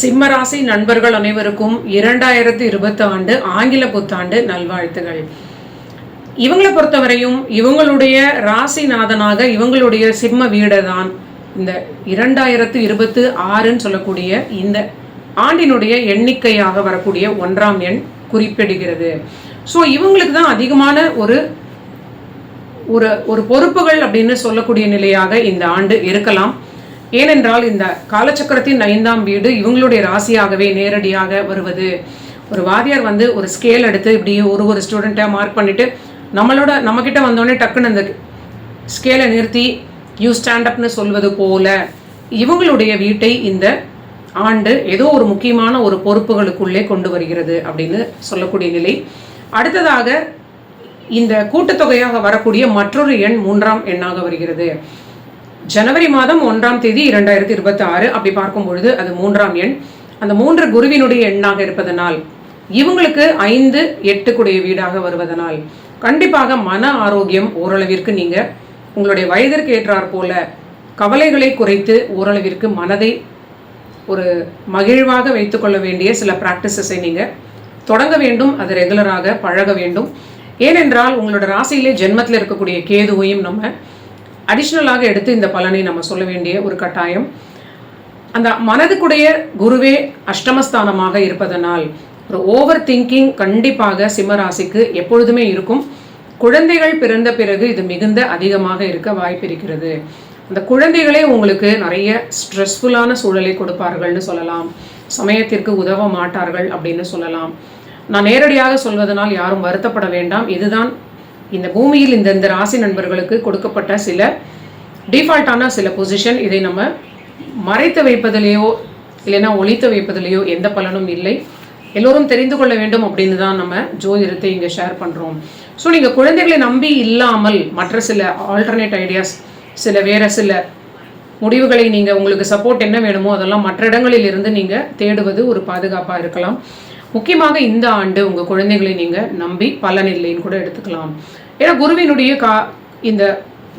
சிம்மராசி நண்பர்கள் அனைவருக்கும் இரண்டாயிரத்தி இருபத்தி ஆண்டு ஆங்கில புத்தாண்டு நல்வாழ்த்துகள். இவங்களை பொறுத்தவரையும் இவங்களுடைய ராசிநாதனாக இவங்களுடைய சிம்ம வீடு தான் இந்த இரண்டாயிரத்து இருபத்து ஆறுன்னு சொல்லக்கூடிய இந்த ஆண்டினுடைய எண்ணிக்கையாக வரக்கூடிய ஒன்றாம் எண் குறிப்பிடுகிறது. ஸோ இவங்களுக்கு தான் அதிகமான ஒரு ஒரு ஒரு பொறுப்புகள் அப்படின்னு சொல்லக்கூடிய நிலையாக இந்த ஆண்டு இருக்கலாம். ஏனென்றால் இந்த காலச்சக்கரத்தின் ஐந்தாம் வீடு இவங்களுடைய ராசியாகவே நேரடியாக வருவது. ஒரு வாதியார் வந்து ஒரு ஸ்கேல் எடுத்து இப்படி ஒரு ஒரு ஸ்டூடெண்ட்டை மார்க் பண்ணிவிட்டு நம்மளோட நம்மக்கிட்ட வந்தோடனே டக்குன்னு அந்த ஸ்கேலை நிறுத்தி யூ ஸ்டாண்டப்னு சொல்வது போல இவங்களுடைய வீட்டை இந்த ஆண்டு ஏதோ ஒரு முக்கியமான ஒரு பொறுப்புகளுக்குள்ளே கொண்டு வருகிறது அப்படின்னு சொல்லக்கூடிய நிலை. அடுத்ததாக இந்த கூட்டுத்தொகையாக வரக்கூடிய மற்றொரு எண் மூன்றாம் எண்ணாக வருகிறது. ஜனவரி மாதம் ஒன்றாம் தேதி இரண்டாயிரத்தி இருபத்தி ஆறு அப்படி பார்க்கும் பொழுது அது மூன்றாம் எண். அந்த மூன்று குருவினுடைய எண்ணாக இருப்பதனால் இவங்களுக்கு ஐந்து எட்டுக்குடைய வீடாக வருவதனால் கண்டிப்பாக மன ஆரோக்கியம் ஓரளவிற்கு நீங்க உங்களுடைய வயதிற்கு ஏற்றாற் போல கவலைகளை குறைத்து ஓரளவிற்கு மனதை ஒரு மகிழ்வாக வைத்துக்கொள்ள வேண்டிய சில ப்ராக்டிசஸை நீங்கள் தொடங்க வேண்டும் அது ரெகுலராக பழக வேண்டும். ஏனென்றால் உங்களோட ராசியிலே ஜென்மத்தில் இருக்கக்கூடிய கேதுவையும் நம்ம அடிஷ்னலாக எடுத்து இந்த பலனை நம்ம சொல்ல வேண்டிய ஒரு கட்டாயம். அந்த மனதுக்குடைய குருவே அஷ்டமஸ்தானமாக இருப்பதனால் ஒரு ஓவர் திங்கிங் கண்டிப்பாக சிம்மராசிக்கு எப்பொழுதுமே இருக்கும். குழந்தைகள் பிறந்த பிறகு இது மிகுந்த அதிகமாக இருக்க வாய்ப்பு இருக்கிறது. அந்த குழந்தைகளே உங்களுக்கு நிறைய ஸ்ட்ரெஸ்ஃபுல்லான சூழலை கொடுப்பார்கள்னு சொல்லலாம். சமயத்திற்கு உதவ மாட்டார்கள் அப்படின்னு சொல்லலாம். நான் நேரடியாக சொல்வதனால் யாரும் வருத்தப்பட வேண்டாம். இதுதான் இந்த பூமியில் இந்த இந்த ராசி நண்பர்களுக்கு கொடுக்கப்பட்ட சில டிஃபால்ட்டான சில பொசிஷன் இதை நம்ம மறைத்து வைப்பதிலேயோ இல்லைன்னா ஒழித்து வைப்பதிலேயோ எந்த பலனும் இல்லை. எல்லோரும் தெரிந்து கொள்ள வேண்டும் அப்படின்னு தான் நம்ம ஜோதிடத்தை இங்கே ஷேர் பண்ணுறோம் ஸோ நீங்கள் குழந்தைகளை நம்பி இல்லாமல் மற்ற சில ஆல்டர்னேட் ஐடியாஸ் சில வேறு சில முடிவுகளை நீங்கள் உங்களுக்கு சப்போர்ட் என்ன வேணுமோ அதெல்லாம் மற்ற இடங்களில் இருந்து நீங்கள் தேடுவது ஒரு பாதுகாப்பாக இருக்கலாம். முக்கியமாக இந்த ஆண்டு உங்கள் குழந்தைகளை நீங்கள் நம்பி பலனில்லைன்னு கூட எடுத்துக்கலாம். ஏன்னா குருவினுடைய கா இந்த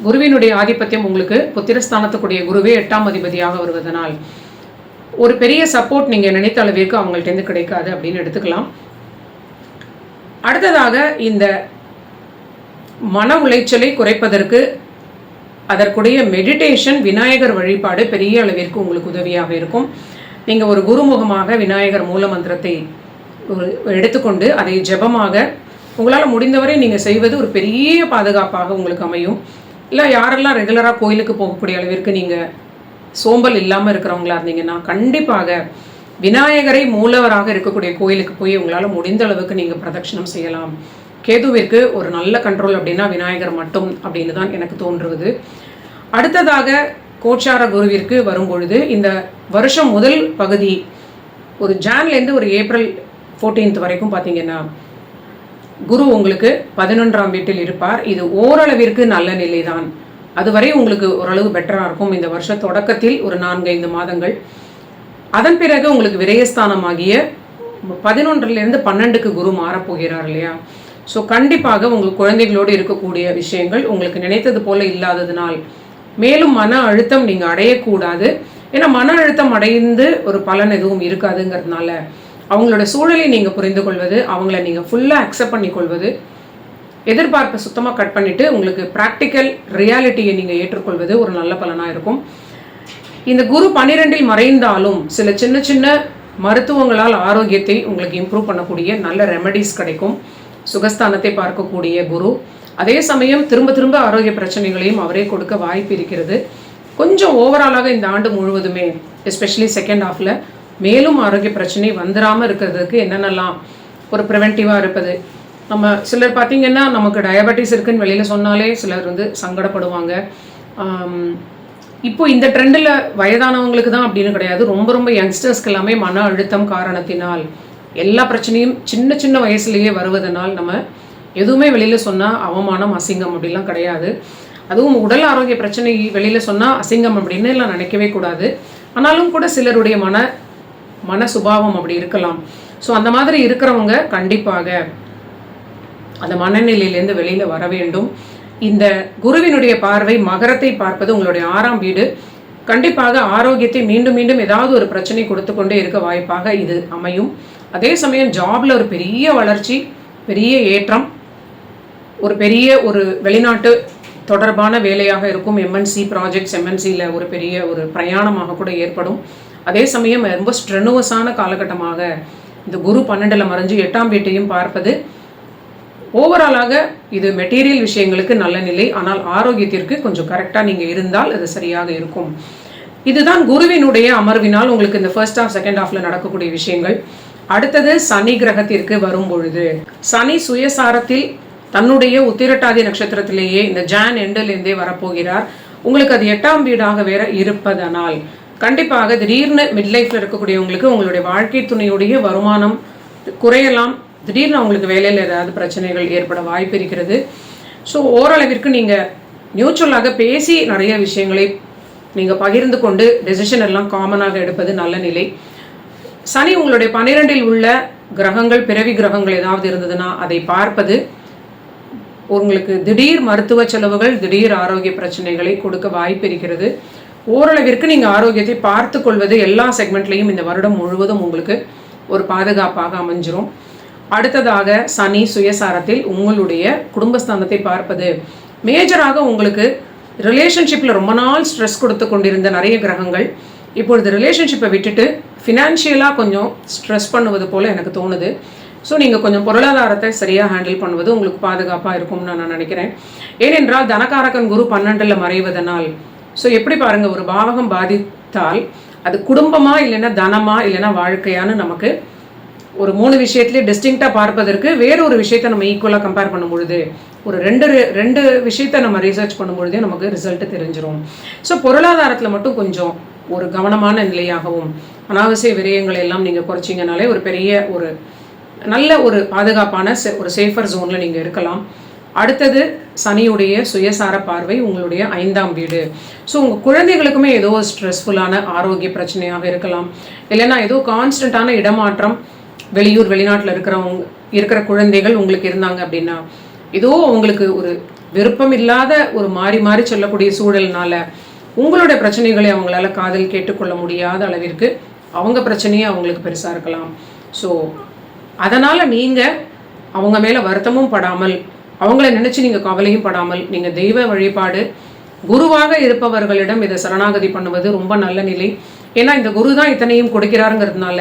குருவினுடைய ஆதிபத்தியம் உங்களுக்கு புத்திரஸ்தானத்துக்குடைய குருவே எட்டாம் அதிபதியாக வருவதனால் ஒரு பெரிய சப்போர்ட் நீங்கள் நினைத்த அளவிற்கு அவங்கள்ட்டேருந்து கிடைக்காது அப்படின்னு எடுத்துக்கலாம். அடுத்ததாக இந்த மன உளைச்சலை குறைப்பதற்கு அதற்குடைய மெடிடேஷன் விநாயகர் வழிபாடு பெரிய அளவிற்கு உங்களுக்கு உதவியாக இருக்கும். நீங்கள் ஒரு குருமுகமாக விநாயகர் மூல மந்திரத்தை எடுத்துக்கொண்டு அதை ஜெபமாக உங்களால் முடிந்தவரை நீங்கள் செய்வது ஒரு பெரிய பாதுகாப்பாக உங்களுக்கு அமையும். இல்லை யாரெல்லாம் ரெகுலராக கோயிலுக்கு போகக்கூடிய அளவிற்கு நீங்கள் சோம்பல் இல்லாமல் இருக்கிறவங்களா இருந்தீங்கன்னா கண்டிப்பாக விநாயகரை மூலவராக இருக்கக்கூடிய கோயிலுக்கு போய் உங்களால் முடிந்த அளவுக்கு நீங்கள் பிரதட்சிணம் செய்யலாம். கேதுவிற்கு ஒரு நல்ல கண்ட்ரோல் அப்படின்னா விநாயகர் மட்டும் அப்படின்னு தான் எனக்கு தோன்றுவது. அடுத்ததாக கோச்சார குருவிற்கு வரும்பொழுது இந்த வருஷம் முதல் பகுதி ஒரு ஜான்லேருந்து ஒரு ஏப்ரல் ஃபோர்டீன்த் வரைக்கும் பார்த்தீங்கன்னா குரு உங்களுக்கு பதினொன்றாம் வீட்டில் இருப்பார். இது ஓரளவிற்கு நல்ல நிலைதான். அதுவரை உங்களுக்கு ஓரளவு பெட்டராக இருக்கும். இந்த வருஷ தொடக்கத்தில் ஒரு நான்கு ஐந்து மாதங்கள். அதன் பிறகு உங்களுக்கு விரயஸ்தானமாகிய பதினொன்றிலிருந்து பன்னெண்டுக்கு குரு மாறப்போகிறார் இல்லையா? ஸோ கண்டிப்பாக உங்கள் குழந்தைகளோடு இருக்கக்கூடிய விஷயங்கள் உங்களுக்கு நினைத்தது போல இல்லாததுனால் மேலும் மன அழுத்தம் நீங்கள் அடையக்கூடாது. ஏன்னா மன அழுத்தம் அடைந்து ஒரு பலன் எதுவும் இருக்காதுங்கிறதுனால அவங்களோட சூழலை நீங்கள் புரிந்து கொள்வது அவங்கள நீங்கள் ஃபுல்லாக அக்செப்ட் பண்ணிக்கொள்வது எதிர்பார்ப்பை சுத்தமாக கட் பண்ணிவிட்டு உங்களுக்கு ப்ராக்டிக்கல் ரியாலிட்டியை நீங்கள் ஏற்றுக்கொள்வது ஒரு நல்ல பலனாக இருக்கும். இந்த குரு பன்னிரெண்டில் மறைந்தாலும் சில சின்ன சின்ன மருத்துவங்களால் ஆரோக்கியத்தை உங்களுக்கு இம்ப்ரூவ் பண்ணக்கூடிய நல்ல ரெமடிஸ் கிடைக்கும். சுகஸ்தானத்தை பார்க்கக்கூடிய குரு. அதே சமயம் திரும்ப திரும்ப ஆரோக்கிய பிரச்சனைகளையும் அவரே கொடுக்க வாய்ப்பு இருக்கிறது. கொஞ்சம் ஓவராலாக இந்த ஆண்டு முழுவதுமே எஸ்பெஷலி செகண்ட் ஹாஃபில் மேலும் ஆரோக்கிய பிரச்சனை வந்துடாமல் இருக்கிறதுக்கு என்னென்னலாம் ஒரு ப்ரிவென்டிவாக இருப்பது. நம்ம சிலர் பார்த்திங்கன்னா நமக்கு டயபெட்டிஸ் இருக்குன்னு வெளியில் சொன்னாலே சிலர் வந்து சங்கடப்படுவாங்க. இப்போ இந்த ட்ரெண்டில் வயதானவங்களுக்கு தான் அப்படின்னு கிடையாது. ரொம்ப ரொம்ப யங்ஸ்டர்ஸ்க்கு எல்லாமே மன அழுத்தம் காரணத்தினால் எல்லா பிரச்சனையும் சின்ன சின்ன வயசுலேயே வருவதனால் நம்ம எதுவுமே வெளியில் சொன்னால் அவமானம் அசிங்கம் அப்படிலாம் கிடையாது. அதுவும் உடல் ஆரோக்கிய பிரச்சனை வெளியில் சொன்னால் அசிங்கம் அப்படின்னு எல்லாம் நினைக்கவே கூடாது. ஆனாலும் கூட சிலருடைய மன மன சுபாவம் அப்படி இருக்கலாம். ஸோ அந்த மாதிரி இருக்கிறவங்க கண்டிப்பாக அந்த மனநிலையிலேருந்து வெளியில் வர வேண்டும். இந்த குருவினுடைய பார்வை மகரத்தை பார்ப்பது உங்களுடைய ஆறாம் வீடு. கண்டிப்பாக ஆரோக்கியத்தை மீண்டும் மீண்டும் ஏதாவது ஒரு பிரச்சனை கொடுத்து கொண்டே இருக்க வாய்ப்பாக இது அமையும். அதே சமயம் ஜாப்ல ஒரு பெரிய வளர்ச்சி பெரிய ஏற்றம் ஒரு பெரிய ஒரு வெளிநாட்டு தொடர்பான வேலையாக இருக்கும். எம்என்சி ப்ராஜெக்ட்ஸ் எம்என்சியில் ஒரு பெரிய ஒரு பிரயாணமாக கூட ஏற்படும். அதே சமயம் ரொம்ப ஸ்ட்ரெனுவஸான காலகட்டமாக இந்த குரு பன்னெண்டில் மறைஞ்சு எட்டாம் வீட்டையும் பார்ப்பது ஓவராலாக இது மெட்டீரியல் விஷயங்களுக்கு நல்ல நிலை. ஆனால் ஆரோக்கியத்திற்கு கொஞ்சம் கரெக்டாக நீங்கள் இருந்தால் அது சரியாக இருக்கும். இதுதான் குருவினுடைய அமர்வினால் உங்களுக்கு இந்த ஃபர்ஸ்ட் ஆஃப் செகண்ட் ஆஃப்ல நடக்கக்கூடிய விஷயங்கள். அடுத்தது சனி கிரகத்திற்கு வரும் பொழுது சனி சுயசாரத்தில் தன்னுடைய உத்திரட்டாதி நட்சத்திரத்திலேயே இந்த ஜான் எண்டிலிருந்தே வரப்போகிறார். உங்களுக்கு அது எட்டாம் வீடாக வேற இருப்பதனால் கண்டிப்பாக திடீர்னு மிட் லைஃப்ல இருக்கக்கூடியவங்களுக்கு உங்களுடைய வாழ்க்கை துணையுடைய வருமானம் குறையலாம். திடீர்னு அவங்களுக்கு வேலையில் ஏதாவது பிரச்சனைகள் ஏற்பட வாய்ப்பு இருக்கிறது. ஸோ ஓரளவிற்கு நீங்கள் நியூச்சுவலாக பேசி நிறைய விஷயங்களை நீங்கள் பகிர்ந்து கொண்டு டெசிஷன் எல்லாம் காமனாக எடுப்பது நல்ல நிலை. சனி உங்களுடைய பன்னிரெண்டில் உள்ள கிரகங்கள் பிறவி கிரகங்கள் ஏதாவது இருந்ததுன்னா அதை பார்ப்பது உங்களுக்கு திடீர் மருத்துவ செலவுகள் திடீர் ஆரோக்கிய பிரச்சனைகளை கொடுக்க வாய்ப்பு இருக்கிறது. ஓரளவிற்கு நீங்கள் ஆரோக்கியத்தை பார்த்து கொள்வது எல்லா செக்மெண்ட்லையும் இந்த வருடம் முழுவதும் உங்களுக்கு ஒரு பாதுகாப்பாக அமைஞ்சிரும். அடுத்ததாக சனி சுயசாரத்தில் உங்களுடைய குடும்பஸ்தானத்தை பார்ப்பது. மேஜராக உங்களுக்கு ரிலேஷன்ஷிப்பில் ரொம்ப நாள் ஸ்ட்ரெஸ் கொடுத்து கொண்டிருந்த நிறைய கிரகங்கள். இப்பொழுது ரிலேஷன்ஷிப்பை விட்டுட்டு ஃபினான்ஷியலாக கொஞ்சம் ஸ்ட்ரெஸ் பண்ணுவது போல் எனக்கு தோணுது. ஸோ நீங்கள் கொஞ்சம் பொருளாதாரத்தை சரியாக ஹேண்டில் பண்ணுவது உங்களுக்கு பாதுகாப்பாக இருக்கும்னு நான் நினைக்கிறேன். ஏனென்றால் தனகாரகன் குரு பன்னெண்டில் மறைவதனால் ஸோ எப்படி பாருங்கள் ஒரு பாவகம் பாதித்தால் அது குடும்பமாக இல்லைன்னா தனமாக இல்லைன்னா வாழ்க்கையான்னு நமக்கு ஒரு மூணு விஷயத்துலேயே டிஸ்டிங்டாக பார்ப்பதற்கு வேற ஒரு விஷயத்தை நம்ம ஈக்குவலாக கம்பேர் பண்ணும்பொழுது ஒரு ரெண்டு ரெண்டு விஷயத்தை நம்ம ரிசர்ச் பண்ணும் பொழுதே நமக்கு ரிசல்ட்டு தெரிஞ்சிடும் ஸோ பொருளாதாரத்தில் மட்டும் கொஞ்சம் ஒரு கவனமான நிலையாகவும் அனாவசிய விரயங்களை எல்லாம் நீங்கள் குறைச்சிங்கனாலே ஒரு பெரிய ஒரு நல்ல ஒரு பாதுகாப்பான ஒரு சேஃபர் ஜோனில் நீங்கள் இருக்கலாம். அடுத்தது சனியுடைய சுயசார பார்வை உங்களுடைய ஐந்தாம் வீடு. ஸோ உங்கள் குழந்தைகளுக்குமே ஏதோ ஸ்ட்ரெஸ்ஃபுல்லான ஆரோக்கிய பிரச்சனையாக இருக்கலாம். இல்லைன்னா ஏதோ கான்ஸ்டண்ட்டான இடமாற்றம் வெளியூர் வெளிநாட்டில் இருக்கிறவங்க இருக்கிற குழந்தைகள் உங்களுக்கு இருந்தாங்க அப்படின்னா ஏதோ அவங்களுக்கு ஒரு விருப்பம் இல்லாத ஒரு மாறி மாறி சொல்லக்கூடிய சூழல்னால உங்களுடைய பிரச்சனைகளை அவங்களால காதல் கேட்டுக்கொள்ள முடியாத அளவிற்கு அவங்க பிரச்சனையே அவங்களுக்கு பெருசாக இருக்கலாம். ஸோ அதனால் நீங்கள் அவங்க மேலே வருத்தமும் படாமல் அவங்கள நினச்சி நீங்கள் கவலையும் படாமல் நீங்கள் தெய்வ வழிபாடு குருவாக இருப்பவர்களிடம் இதை சரணாகதி பண்ணுவது ரொம்ப நல்ல நிலை. ஏன்னா இந்த குரு தான் இத்தனையும் கொடுக்கிறாருங்கிறதுனால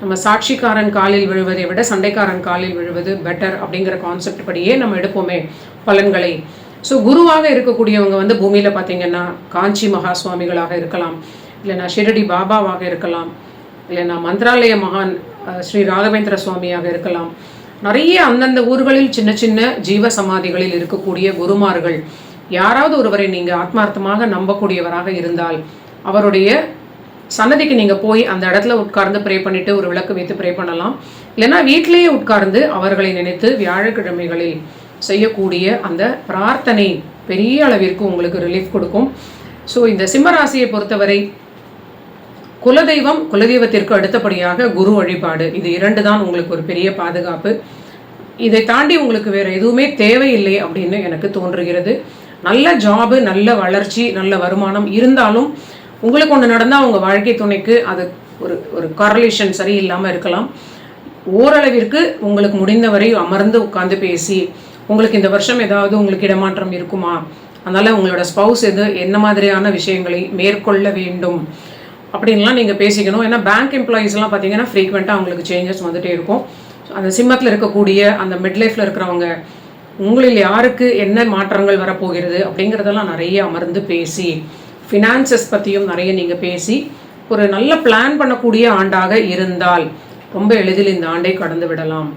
நம்ம சாட்சிக்காரன் காலில் விழுவதை விட சண்டைக்காரன் காலில் விழுவது பெட்டர் அப்படிங்கிற கான்செப்ட் படியே நம்ம எடுப்போமே பலன்களை. ஸோ குருவாக இருக்கக்கூடியவங்க வந்து பூமியில் பார்த்தீங்கன்னா காஞ்சி மகா சுவாமிகளாக இருக்கலாம். இல்லைனா ஷிரடி பாபாவாக இருக்கலாம். இல்லைனா மந்திராலய மகான் ஸ்ரீ ராகவேந்திர சுவாமியாக இருக்கலாம். நிறைய அந்தந்த ஊர்களில் சின்ன சின்ன ஜீவ சமாதிகளில் இருக்கக்கூடிய குருமார்கள். யாராவது ஒருவரை நீங்கள் ஆத்மார்த்தமாக நம்பக்கூடியவராக இருந்தால் அவருடைய சன்னதிக்கு நீங்கள் போய் அந்த இடத்துல உட்கார்ந்து ப்ரே பண்ணிட்டு ஒரு விளக்கு வைத்து ப்ரே பண்ணலாம். இல்லைன்னா வீட்டிலேயே உட்கார்ந்து அவர்களை நினைத்து வியாழக்கிழமைகளில் செய்யக்கூடிய அந்த பிரார்த்தனை பெரிய அளவிற்கு உங்களுக்கு ரிலீஃப் கொடுக்கும். ஸோ இந்த சிம்மராசியை பொறுத்தவரை குலதெய்வம் குலதெய்வத்திற்கு அடுத்தபடியாக குரு வழிபாடு. இது இரண்டு தான் உங்களுக்கு ஒரு பெரிய பாதுகாப்பு. இதை தாண்டி உங்களுக்கு வேறு எதுவுமே தேவையில்லை அப்படின்னு எனக்கு தோன்றுகிறது. நல்ல ஜாபு நல்ல வளர்ச்சி நல்ல வருமானம் இருந்தாலும் உங்களுக்கு ஒன்று நடந்தால் உங்கள் வாழ்க்கை துணைக்கு அது ஒரு ஒரு கரலேஷன் சரியில்லாமல் இருக்கலாம். ஓரளவிற்கு உங்களுக்கு முடிந்தவரை அமர்ந்து உட்காந்து பேசி உங்களுக்கு இந்த வருஷம் ஏதாவது உங்களுக்கு இடமாற்றம் இருக்குமா? அதனால் உங்களோட ஸ்பவுஸ் எது என்ன மாதிரியான விஷயங்களை மேற்கொள்ள வேண்டும் அப்படின்லாம் நீங்கள் பேசிக்கணும். ஏன்னா பேங்க் எம்ப்ளாயீஸ்லாம் பார்த்தீங்கன்னா ஃப்ரீக்வெண்ட்டாக அவங்களுக்கு சேஞ்சஸ் வந்துகிட்டே இருக்கும். அந்த சிம்மத்தில் இருக்கக்கூடிய அந்த மிட் லைஃப்பில் இருக்கிறவங்க உங்களில் யாருக்கு என்ன மாற்றங்கள் வரப்போகிறது அப்படிங்கிறதெல்லாம் நிறைய அமர்ந்து பேசி ஃபினான்சஸ் பற்றியும் நிறைய நீங்கள் பேசி ஒரு நல்ல பிளான் பண்ணக்கூடிய ஆண்டாக இருந்தால் ரொம்ப எளிதில் இந்த ஆண்டை கடந்து விடலாம்.